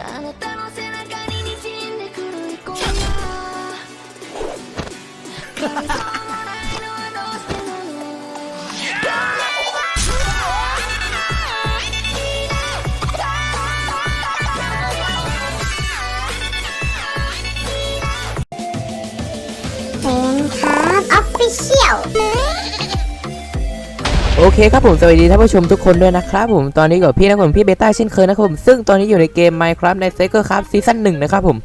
あなたの背中に滲んでくるい今夜神様 โอเคครับผม สวัสดีท่านผู้ชมทุกคนด้วยนะครับผม ตอนนี้กับพี่นะผมพี่เบต้าเช่นเคยนะครับผม ซึ่งตอนนี้อยู่ในเกม Minecraft ใน s e c o r Craft ซีซั่นหนึ่งนะครับผม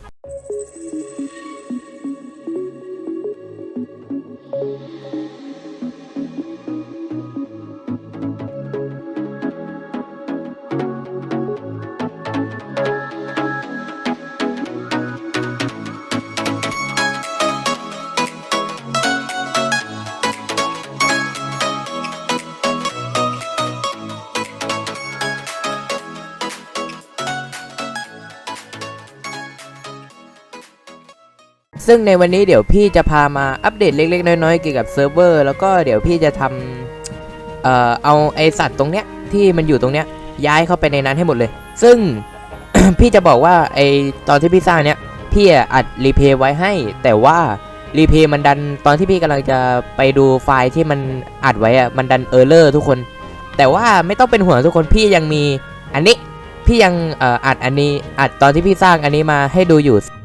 ซึ่งในวันนี้เดี๋ยวพี่จะพามาอัปเดตเล็ก ๆ น้อยๆเกี่ยวกับเซิร์ฟเวอร์แล้วก็เดี๋ยวพี่จะทำเอ่อเอาไอสัตว์ตรงเนี้ยที่มันอยู่ตรงเนี้ยย้ายเข้าไปในนั้นให้หมดเลย ซึ่ง พี่จะบอกว่าไอตอนที่พี่สร้างเนี้ยพี่อัดรีเพย์ไว้ให้ แต่ว่ารีเพย์มันดันตอนที่พี่กำลังจะไปดูไฟล์ที่มันอัดไว้อะมันดันเออร์เลอร์ทุกคน แต่ว่าไม่ต้องเป็นห่วงทุกคนพี่ยังมีอันนี้พี่ยังเอ่ออัดอันนี้อัดตอนที่พี่สร้างอันนี้มาให้ดูอยู่「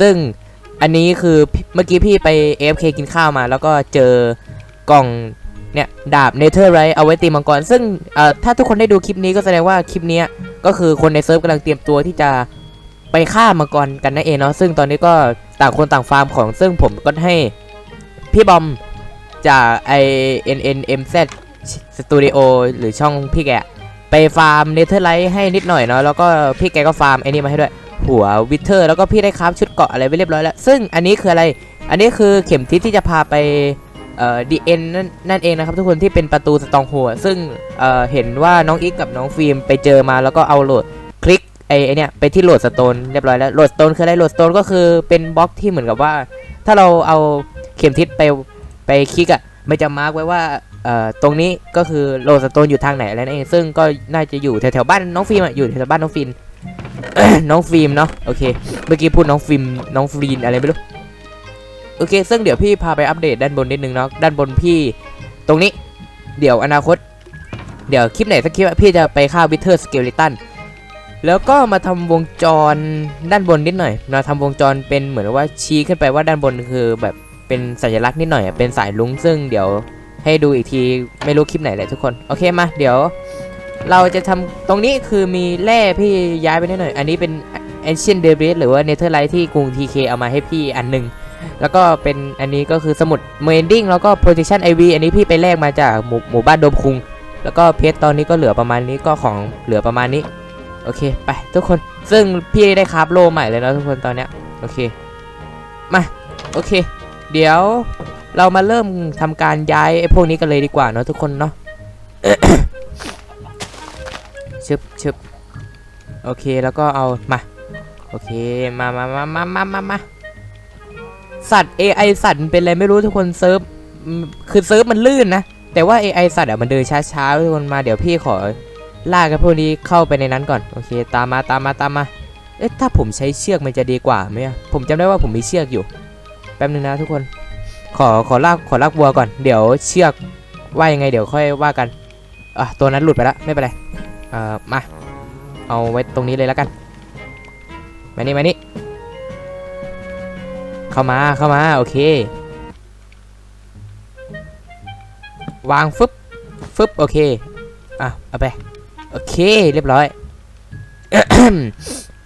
ซึ่งอันนี้คือเมื่อกี้พี่ไป AFK กินข้าวมา แล้วก็เจอกล่องเนี่ยดาบเนเธอร์ไรเอาไว้ตีมังกร ซึ่งเอ่อถ้าทุกคนได้ดูคลิปนี้ก็แสดงว่าคลิปนี้ก็คือคนในเซิร์ฟกำลังเตรียมตัวที่จะไปฆ่ามังกรกันนั่นเองเนาะซึ่งตอนนี้ก็ต่างคนต่างฟาร์มของซึ่งผมก็ให้พี่บอมจากไอ N N M Z Studio หรือช่องพี่แกไปฟาร์มเนเธอร์ไลท์ให้นิดหน่อยเนาะแล้วก็พี่แกก็ฟาร์มไอ้นี่มาให้ด้วย หัววิเทอร์แล้วก็พี่ได้คราฟชุดเกาะอะไรไปเรียบร้อยแล้ว ซึ่งอันนี้คืออะไรอันนี้คือเข็มทิศที่จะพาไปเอ่อดีเอ็นนั่นเองนะครับทุกคนที่เป็นประตูสตองโฮซึ่งเอ่อเห็นว่าน้องอีกกับน้องฟิล์มไปเจอมาแล้วก็เอาโหลดคลิกไอ้ไอ้เนี่ยไปที่โหลดสโตนเรียบร้อยแล้วโหลดสโตนคืออะไรโหลดสโตนก็คือเป็นบล็อกที่เหมือนกับว่า ถ้าเราเอาเข็มทิศไปไปคลิกอะ่ะมันจะมาร์กไว้ว่าเอ่อตรงนี้ก็คือโหลดสโตนอยู่ทางไหนอะไรนั่นเองซึ่งก็น่าจะอยู่แถวๆบ้านน้องฟิล์มอะอยู่แถวๆบ้านน้องฟิล์ม น้องฟิล์มเนาะโอเค เมื่อกี้พูดน้องฟิล์มน้องฟรีนอะไรไม่รู้โอเค ซึ่งเดี๋ยวพี่พาไปอัปเดตด้านบนนิดนึงเนาะด้านบนพี่ ตรงนี้ เดี๋ยวอนาคต เดี๋ยวคลิปไหนสักคลิปพี่จะไปฆ่าวิเทอร์สเกลิตันแล้วก็มาทำวงจรด้านบนนิดหน่อยมาทำวงจรเป็นเหมือนว่าชี้ขึ้นไปว่าด้านบนคือแบบเป็นสัญลักษณ์นิดหน่อยเป็นสายลุงซึ่งเดี๋ยวให้ดูอีกทีไม่รู้คลิปไหนเลยทุกคน โอเคมาเดี๋ยว เราจะทำตรงนี้คือมีแร่พี่ย้ายไปนิดหน่อย อันนี้เป็น Ancient Debris หรือว่า Netherite ที่กรุง TK เอามาให้พี่อันหนึงแล้วก็เป็นอันนี้ก็คือสมุด Mending แล้วก็ Protection IV อันนี้พี่ไปแลกมาจากหมู่หมู่บ้านโดมคุง แล้วก็เพชรตอนนี้ก็เหลือประมาณนี้ก็ของเหลือประมาณนี้ โอเค ไปทุกคนซึ่งพี่ได้คราฟโลใหม่เลยนะทุกคนตอนเนี้ยโอเคมาโอเค เดี๋ยวเรามาเริ่มทำการย้ายไอ้พวกนี้กันเลยดีกว่าเนาะทุกคนเนาะ ชึบชึบโอเคแล้วก็เอามาโอเคมามามามามามามาสัตว์ AI สัตว์เป็นอะไรไม่รู้ทุกคนเซิร์ฟคือเซิร์ฟมันลื่นนะ แต่ว่า AI สัตว์อะมันเดินช้าๆทุกคนมาเดี๋ยวพี่ขอลากกันพวกนี้เข้าไปในนั้นก่อนโอเค ตามมาตามมาตามมาเอ๊ะถ้าผมใช้เชือกมันจะดีกว่าไหมผมจำได้ว่าผมมีเชือกอยู่ แป๊บนึงนะทุกคน ขอขอลากขอลากวัวก่อน เดี๋ยวเชือกว่ายังไงเดี๋ยวค่อยว่ากันอะตัวนั้นหลุดไปแล้วไม่เป็นไร เอ่อมา เอาไว้ตรงนี้เลยแล้วกัน มานี่มานี่ เข้ามาเข้ามา โอเค วางฟึบฟึบโอเค อะ เอาไป โอเค เรียบร้อย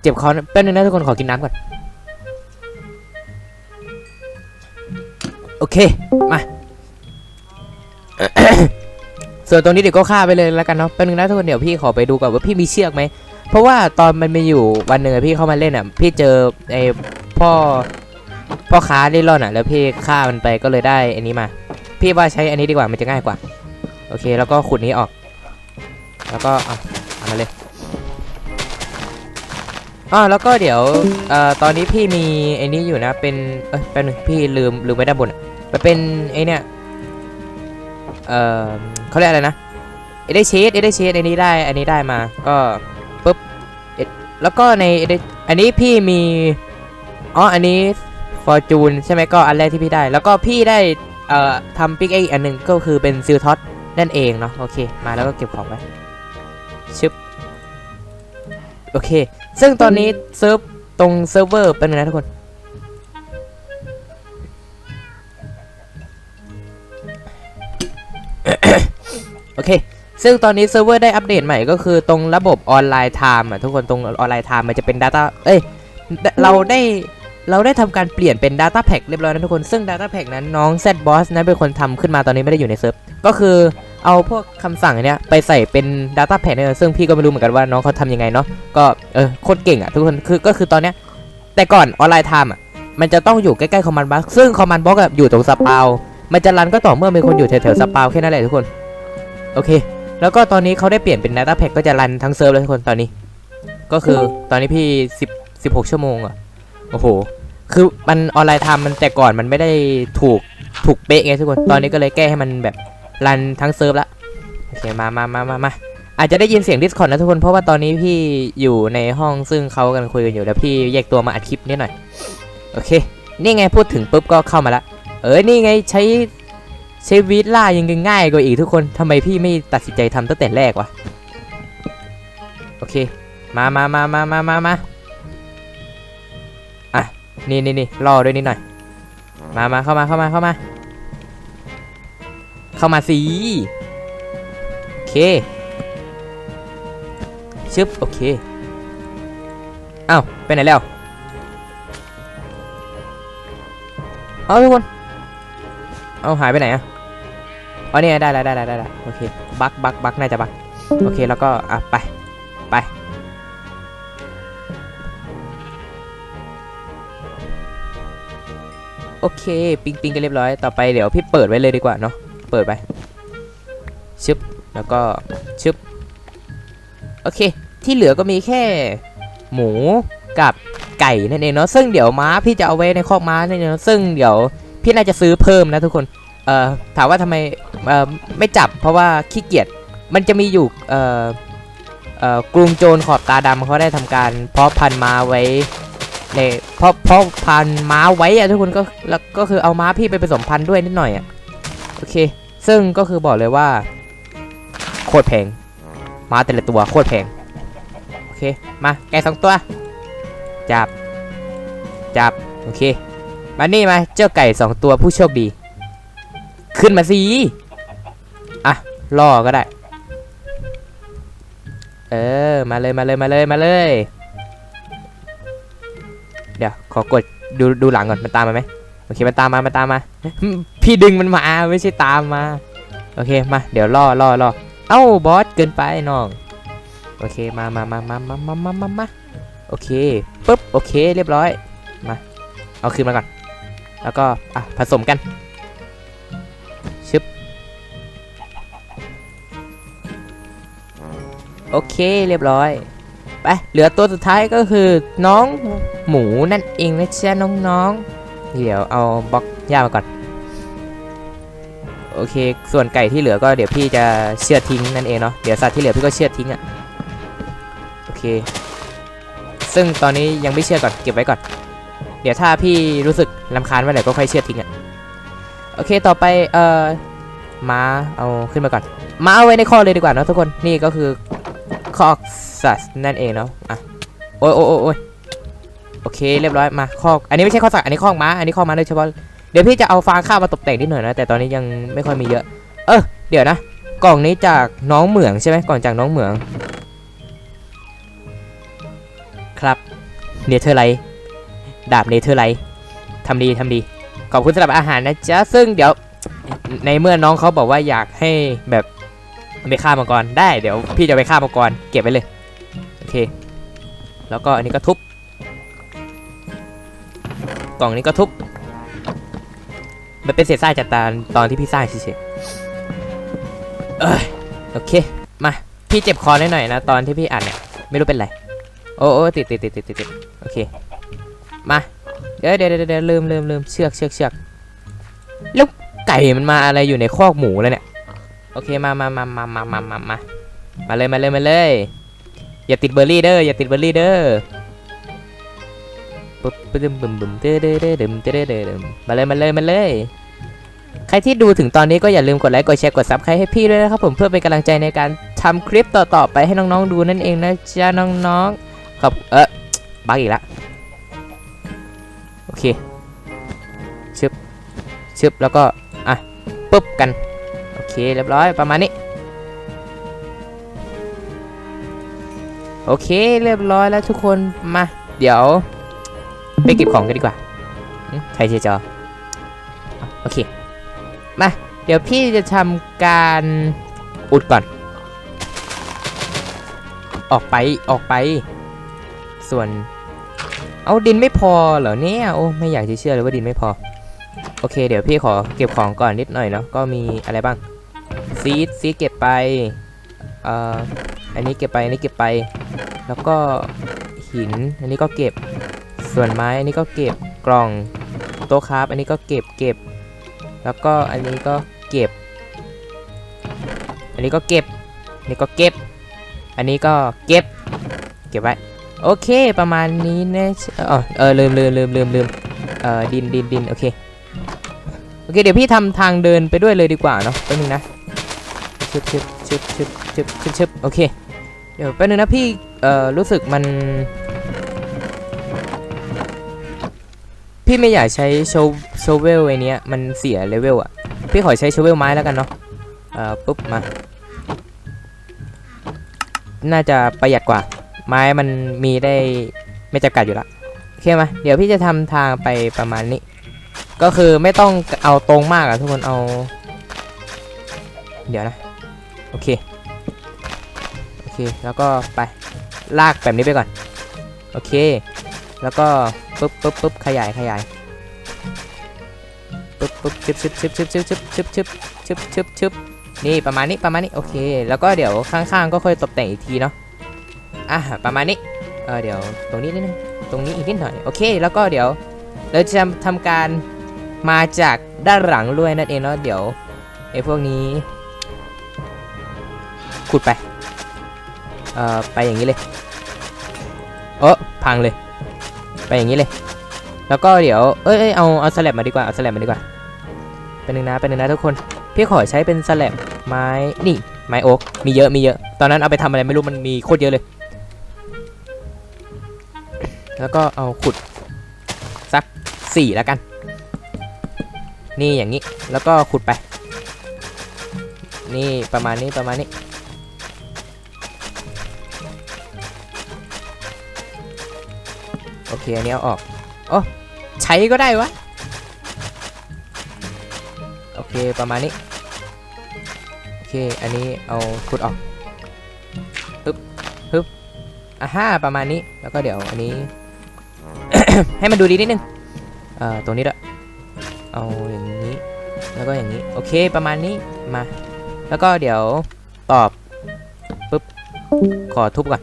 เจ็บคอแป๊บนึงนะทุกคนขอกินน้ำก่อน โอเค มา ส่วนตรงนี้เดี๋ยวก็ฆ่าไปเลยแล้วกันเนาะแป๊บนึงนะทุกคนเดี๋ยวพี่ขอไปดูก่อนว่าพี่มีเชือกไหมเพราะว่าตอนมันมีอยู่วันหนึ่งพี่เข้ามาเล่นอะ พี่เจอไอ้พ่อพ่อค้าได้ร่อนอะ แล้วพี่ฆ่ามันไปก็เลยได้อันนี้มา พี่ว่าใช้อันนี้ดีกว่ามันจะง่ายกว่า โอเค แล้วก็ขุดนี้ออก แล้วก็เอาเอามาเลยอ๋อแล้วก็เดี๋ยวเอ่อตอนนี้พี่มีไอ้นี้อยู่นะเป็นเอ้ยแป๊บนึงพี่ลืมลืมไว้ด้านบนอะมันเป็นไอ้เนี่ยเอ่อ เขาเรียกอะไรนะเอเดเชดเอเดเชดอันนี้ได้อันนี้ได้มาก็ปุ๊บเอ็ดแล้วก็ในอันนี้พี่มีอ๋ออันนี้ฟอร์จูนใช่ไหมก็อันแรกที่พี่ได้ แล้วก็พี่ได้เอ่อทำปิกเอ็กอันหนึ่งก็คือเป็นซิลท็อตนั่นเองเนาะโอเค มาแล้วก็เก็บของไว้ชึบโอเค ซึ่งตอนนี้เซิร์ฟตรงเซิร์ฟเวอร์เป็นไงนะทุกคน ซึ่งตอนนี้เซิร์ฟเวอร์ได้อัปเดตใหม่ก็คือตรงระบบออนไลน์ไทม์อะทุกคนตรงออนไลน์ไทม์มันจะเป็น Data เอ้ยเราได้เราได้ทำการเปลี่ยนเป็น Data Pack เรียบร้อยนะทุกคน ซึ่ง Data Pack นั้นน้อง Z Boss นั้นเป็นคนทำขึ้นมาตอนนี้ไม่ได้อยู่ในเซิร์ฟ ก็คือเอาพวกคำสั่งอันเนี้ยไปใส่เป็น Data Pack เนี่ยซึ่งพี่ก็ไม่รู้เหมือนกันว่าน้องเขาทำยังไงเนาะ ก็เออโคตรเก่งอะทุกคน คือก็คือตอนเนี้ยแต่ก่อนออนไลน์ไทม์อะมันจะต้องอยู่ใกล้ๆคอมมานด์บล็อกซึ่งคอมมานด์บล็อกอยู่ตรงสปาว มันจะรันก็ต่อเมื่อมีคนอยู่แถวๆสปาวแค่นั้นแหละทุกคน โอเค แล้วก็ตอนนี้เขาได้เปลี่ยนเป็น Data Pack ก็จะรันทั้งเซิร์ฟเลยทุกคนตอนนี้ ก็คือตอนนี้พี่10 16 ชั่วโมงอะโอ้โห คือมันออนไลน์ไทม์มันแต่ก่อนมันไม่ได้ถูกถูกเป๊ะไงทุกคน ตอนนี้ก็เลยแก้ให้มันแบบรันทั้งเซิร์ฟละโอเคมามามามามาอาจจะได้ยินเสียง Discord นะทุกคนเพราะว่าตอนนี้พี่อยู่ในห้องซึ่งเขากำลังคุยกันอยู่แล้วพี่แยกตัวมาอัดคลิปนิดหน่อย โอเค นี่ไงพูดถึงปุ๊บก็เข้ามาละ เออนี่ไงใช้ ใช้วีดล่ายังง่ายกว่าอีกทุกคนทำไมพี่ไม่ตัดสินใจทำตั้งแต่แรกวะ โอเค มามามามามามามาอะ นี่นี่นี่ล่อด้วยนิดหน่อย มามาเข้ามาเข้ามาเข้ามา เข้ามาสิโอเค ชึบ โอเคเอ้าไปไหนแล้วเอาทุกคน เอาหายไปไหนอะ อ๋อเนี่ยได้ได้วได้ได้วได้แล้วโอเคบักบักบักน่าจะบักโอเคแล้วก็อะไปไปโอเค ปิงปิงกันเรียบร้อยต่อไปเดี๋ยวพี่เปิดไว้เลยดีกว่าเนาะเปิดไปชึบแล้วก็ชึบโอเค ที่เหลือก็มีแค่ หมูกับไก่นั่นเองเนาะซึ่งเดี๋ยวม้าพี่จะเอาไว้ในคอกม้านั่นเองเนาะซึ่งเดี๋ยวพี่น่าจะซื้อเพิ่มนะทุกคน เอ่อถามว่าทำไมเอ่อไม่จับเพราะว่าขี้เกียจมันจะมีอยู่เอ่อเอ่อกรุงโจรขอบตาดำเขาได้ทำการเพาะพันธุ์ม้าไว้ในเพาะเพาะพันธุ์ม้าไว้อะทุกคนก็แล้วก็คือเอาม้าพี่ไปผสมพันธุ์ด้วยนิดหน่อยอะโอเค ซึ่งก็คือบอกเลยว่าโคตรแพงม้าแต่ละตัวโคตรแพงโอเคมาไก่สองตัวจับจับโอเคมานี่มาเจ้าไก่สองตัวผู้โชคดี ขึ้นมาสิอะล่อก็ได้ เออ มาเลยมาเลยมาเลยมาเลย เดี๋ยวขอกดดูดูหลังก่อนมันตามมาไหมโอเคมันตามมามันตามมา พี่ดึงมันมาไม่ใช่ตามมา โอเคมา เดี๋ยวล่อล่อล่อเอ้าบอสเกินไปน้อง โอเคมามามามามามามามามาโอเคปุ๊บโอเคเรียบร้อยมา เอาคืนมาก่อน แล้วก็อะผสมกัน โอเคเรียบร้อยไปเหลือตัวสุดท้ายก็คือน้องหมูนั่นเองนะจ๊ะน้องๆเดี๋ยวเอาบล็อกหญ้ามาก่อนโอเค ส่วนไก่ที่เหลือก็เดี๋ยวพี่จะเชือดทิ้งนั่นเองเนาะ เดี๋ยวสัตว์ที่เหลือพี่ก็เชือดทิ้งอะ่ะ โอเค ซึ่งตอนนี้ยังไม่เชื่อก่อน เก็บไว้ก่อน เดี๋ยวถ้าพี่รู้สึกลำคาญเมื่อไหร่ก็ค่อยเชื่อทิ้งอะ โอเค ต่อไป เอ่อ ม้า เอาขึ้นมาก่อน ม้าเอาไว้ในคอเลยดีกว่าเนะทุกคน นี่ก็คือ คอกสัตว์นั่นเองเนาะอะโอ้ยโอ้ยโอ้ยโอเคเรียบร้อยมาคอกอันนี้ไม่ใช่คอกสัตว์อันนี้คอกม้าอันนี้คอกม้าโดยเฉพาะเดี๋ยวพี่จะเอาฟางข้าวมาตกแต่งนิดหน่อยนะแต่ตอนนี้ยังไม่ค่อยมีเยอะ เออเดี๋ยวนะ กล่องนี้จากน้องเหมืองใช่ไหมก่องจากน้องเหมือง ครับเนเธอร์ไลท์ดาบเนเธอร์ไลท์ทำดีทำดีขอบคุณสำหรับอาหารนะจ๊ะซึ่งเดี๋ยวในเมื่อน้องเขาบอกว่าอยากให้แบบ ไปฆ่ามังกรได้เดี๋ยวพี่จะไปฆ่ามังกรเก็บไว้เลยโอเค แล้วก็อันนี้ก็ทุบกล่องนี้ก็ทุบมันเป็นเศษทรายจากตอนตอนที่พี่สร้างเฉยๆเอยโอเคมาพี่เจ็บคอหน่อยๆนะตอนที่พี่อ่านเนี่ยไม่รู้เป็นไรโอ้โอ้ติดติดติดติดติดติดโอเคมาเดี๋ยวเดี๋ยวเดี๋ยวเดี๋ยวลืมลืมลืมเชือกเชือกเชือกแล้วไก่มันมาอะไรอยู่ในคอกหมูแล้วเนี่ย อเคมามามามามามามามามาเลยมาเลยมาเลย อย่าติดเบอร์รี่เด้ออย่าติดเบอร์รี่เด้อปุ๊บปุ๊บบึมบึมเด้อเด้อเด้อเด้อเด้อเด้อเด้อมาเลยมาเลยมาเลยใครที่ดูถึงตอนนี้ก็อย่าลืมกดไลค์กดแชร์กดซับใครให้พี่ด้วยนะครับผมเพื่อเป็นกำลังใจในการทำคลิปต่อๆไปให้น้องๆดูนั่นเองนะจ๊ะน้องๆครับเออบักอีกแล้วโอเคชึบชึบแล้วก็อะปุ๊บกัน เคเรียบร้อยประมาณนี้ โอเคเรียบร้อยแล้วทุกคนมาเดี๋ยว ไปเก็บของกันดีกว่าใครเชียจอโอเคมาเดี๋ยวพี่จะทำการอุดก่อน ออกไปออกไป ส่วน เอาดินไม่พอเหรอเนี่ยโอ้ไม่อยากจะเชื่อเลยว่าดินไม่พอ โอเค เดี๋ยวพี่ขอเก็บของก่อนนิดหน่อยเนาะก็มีอะไรบ้าง ซีดซีดเก็บไปเอ่ออันนี้เก็บไปอันนี้เก็บไป แล้วก็หินอันนี้ก็เก็บส่วนไม้อันนี้ก็เก็บกล่องโต๊ะคราฟอันนี้ก็เก็บเก็บ แล้วก็อันนี้ก็เก็บ อันนี้ก็เก็บอันนี้ก็เก็บ อันนี้ก็เก็บ เก็บไว้โอเคประมาณนี้นะเออเออลืมลืมลืมลืมลืมเอ่อดินดินดินโอเคโอเค เดี๋ยวพี่ทำทางเดินไปด้วยเลยดีกว่าเนาะแป๊บนึงนะ ชึบชึบชึบชึบชึบชึบชึบโอเค เดี๋ยวแป๊บนึงนะพี่ เอ่อ รู้สึกมัน พี่ไม่อยากใช้โชโชเวลไอเนี้ย มันเสียเลเวลอะพี่ขอใช้โชเวลไม้แล้วกันเนาะ เอ่อ ปุ๊บ มา น่าจะประหยัดกว่า ไม้มันมีได้ไม่จำกัดอยู่ละโอเคไหมเดี๋ยวพี่จะทำทางไปประมาณนี้ ก็คือไม่ต้องเอาตรงมากอะทุกคนเอา เดี๋ยวนะ โอเค โอเค แล้วก็ไป ลากแบบนี้ไปก่อน โอเค แล้วก็ปุ๊บปุ๊บปุ๊บขยายขยายปุ๊บปุ๊บชึบชึบชึบชึบชึบชึบชึบชึบชึบชึบชึบนี่ประมาณนี้ประมาณนี้โอเค แล้วก็เดี๋ยวข้างๆก็ค่อยตกแต่งอีกทีเนาะอะประมาณนี้เออเดี๋ยวตรงนี้นิดนึงตรงนี้อีกนิดหน่อยโอเค แล้วก็เดี๋ยวเราจะทำการมาจากด้านหลังด้วยนั่นเองเนาะเดี๋ยวไอ้พวกนี้ ขุดไป เอ่อ ไปอย่างนี้เลย เออพังเลย ไปอย่างนี้เลย แล้วก็เดี๋ยว เอ้ยเอเอาเอาสแลบมาดีกว่า เอาสแลบมาดีกว่า เป็นหนึ่งนะ เป็นหนึ่งนะทุกคน พี่ขอใช้เป็นสแลบไม้ นี่ ไม้โอ๊ก มีเยอะ มีเยอะ ตอนนั้นเอาไปทำอะไรไม่รู้ มันมีโคตรเยอะเลย แล้วก็เอาขุดสักสี่แล้วกัน นี่อย่างนี้ แล้วก็ขุดไป นี่ประมาณนี้ประมาณนี้ โอเค อันนี้เอาออกโอ้ใช้ก็ได้วะ โอเค ประมาณนี้ โอเค อันนี้เอาขุดออกปึ๊บปึ๊บอะฮ่าประมาณนี้ แล้วก็เดี๋ยวอันนี้ ให้มันดูดีนิดนึง เอ่อ ตรงนี้ด้วยเอาอย่างนี้ แล้วก็อย่างนี้ โอเค ประมาณนี้ มา แล้วก็เดี๋ยวตอบปึ๊บ ขอทุบก่อน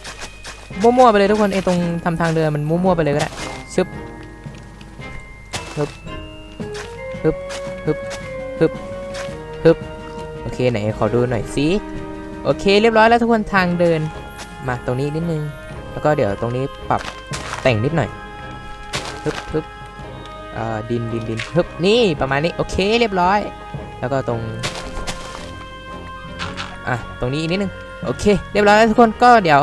มั่วๆไปเลยทุกคนไอ้ตรงทำทางเดินมันมั่วๆไปเลยก็ได้ชึบฮึบฮึบฮึบฮึบฮึบโอเคไหนขอดูหน่อยสิโอเค เรียบร้อยแล้วทุกคนทางเดินมาตรงนี้นิดนึง แล้วก็เดี๋ยวตรงนี้ปรับแต่งนิดหน่อยฮึบฮึบเอ่อดินดินดินฮึบนี่ประมาณนี้โอเคเรียบร้อย แล้วก็ตรงอะตรงนี้อีกนิดนึงโอเค เรียบร้อยแล้วทุกคนก็เดี๋ยว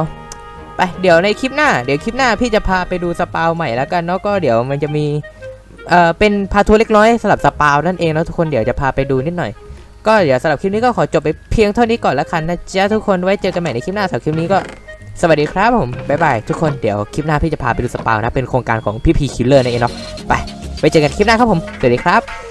ไปเดี๋ยวในคลิปหน้าเดี๋ยวคลิปหน้าพี่จะพาไปดูสปาวใหม่แล้วกันเนาะก็เดี๋ยวมันจะมีเอ่อเป็นพาทัวร์เล็กน้อยสำหรับสปาวนั่นเองแล้วทุกคนเดี๋ยวจะพาไปดูนิดหน่อย ก็เดี๋ยวสำหรับคลิปนี้ก็ขอจบไปเพียงเท่านี้ก่อนละกันนะจ๊ะทุกคนไว้เจอกันใหม่ในคลิปหน้าสำหรับคลิปนี้ก็สวัสดีครับผมบ๊ายบายทุกคนเดี๋ยวคลิปหน้าพี่จะพาไปดูสปาวนะเป็นโครงการของพี่พีคิลเลอร์นั่นเองเนาะไปไว้เจอกันคลิปหน้าครับผมสวัสดีครับ